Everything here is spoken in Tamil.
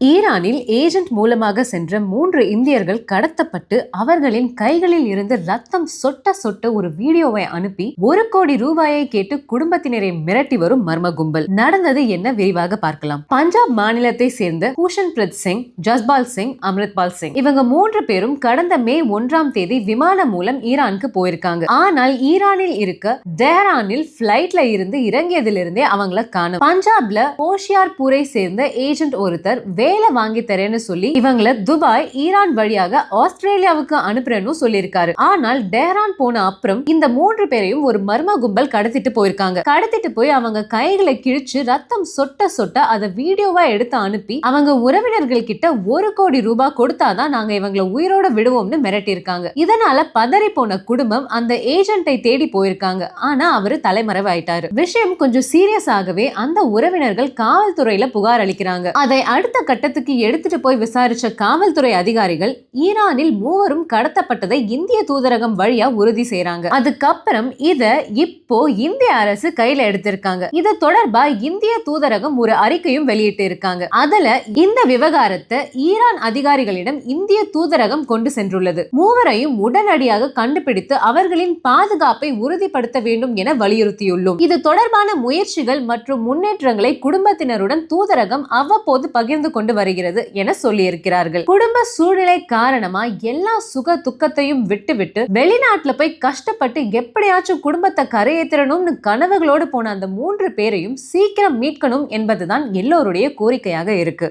ஈரானில் ஏஜென்ட் மூலமாக சென்ற மூன்று இந்தியர்கள் கடத்தப்பட்டு அவர்களின் கைகளில் இருந்து ரத்தம் சொட்ட சொட்ட ஒரு வீடியோவை அனுப்பி ஒரு கோடி ரூபாயை கேட்டு குடும்பத்தினரை மிரட்டி வரும் மர்ம கும்பல் நடந்தது என்ன விரிவாக பார்க்கலாம். பஞ்சாப் மாநிலத்தை சேர்ந்த பிரத் சிங் ஜஸ்பால் சிங் அம்ரித்பால் சிங். இவங்க மூன்று பேரும் கடந்த மே ஒன்றாம் தேதி விமானம் மூலம் ஈரானுக்கு போயிருக்காங்க. ஆனால் ஈரானில் இருக்க தெஹரானில் பிளைட்ல இருந்து இறங்கியதிலிருந்தே அவங்கள காணும். பஞ்சாப்ல ஹோஷியார்பூரை சேர்ந்த ஏஜென்ட் ஒருத்தர் வேலை வாங்கி தரேன்னு சொல்லி இவங்களை துபாய் ஈரான் வழியாக ஆஸ்திரேலியாவுக்கு அனுப்புறேன்னு சொல்லியிருக்காரு. ஆனால் டெஹரான் போன அப்புறம் இந்த மூன்று பேரையும் ஒரு மர்ம கும்பல் கடத்திட்டு போயிருக்காங்க. கடத்திட்டு போய் அவங்க கைகளை கிழிச்சு ரத்தம் சொட்ட சொட்ட அதை வீடியோவா எடுத்து அனுப்பி அவங்க உறவினர்கள் கிட்ட ஒரு கோடி ரூபாய் கொடுத்தாதான் நாங்க இவங்களை உயிரோட விடுவோம்னு மிரட்டியிருக்காங்க. இதனால பதறி போன குடும்பம் அந்த ஏஜென்ட்டை தேடி போயிருக்காங்க. ஆனா அவரு தலைமறைவாயிட்டாரு. விஷயம் கொஞ்சம் சீரியஸ் ஆகவே அந்த உறவினர்கள் காவல்துறையில புகார் அளிக்கிறாங்க. அதை அடுத்த கட்டத்துக்கு எடுத்துட்டு போய் விசாரிச்ச காவல்துறை அதிகாரிகள் ஈரானில் மூவரும் கடத்தப்பட்டதை இந்திய தூதரகம் வழியா உறுதி செய்யறாங்க அதுக்கப்புறம் இத இப்போ இந்திய அரசு கையில எடுத்திருக்காங்க. இது தொடர்பா இந்திய தூதரகம் ஒரு அறிக்கையும் வெளியிட்டு இருக்காங்க. அதுல இந்த விவகாரத்தை ஈரான் அதிகாரிகளிடம் இந்திய தூதரகம் கொண்டு சென்றுள்ளது. மூவரையும் உடனடியாக கண்டுபிடித்து அவர்களின் பாதுகாப்பை உறுதிப்படுத்த வேண்டும் என வலியுறுத்தியுள்ளோம். இது தொடர்பான முயற்சிகள் மற்றும் முன்னேற்றங்களை குடும்பத்தினருடன் தூதரகம் அவ்வப்போது பகிர்ந்து கொண்டு வருகிறது என சொல்லியிருக்கிறார்கள். குடும்ப சூழ்நிலை காரணமா எல்லா சுக துக்கத்தையும் விட்டுவிட்டு வெளிநாட்டுல போய் கஷ்டப்பட்டு எப்படியாச்சும் குடும்பத்தை கரையேற்றணும்னு கனவுகளோடு போன அந்த மூன்று பேரையும் சீக்கிரம் மீட்கணும் என்பதுதான் எல்லோருடைய கோரிக்கையாக இருக்கு.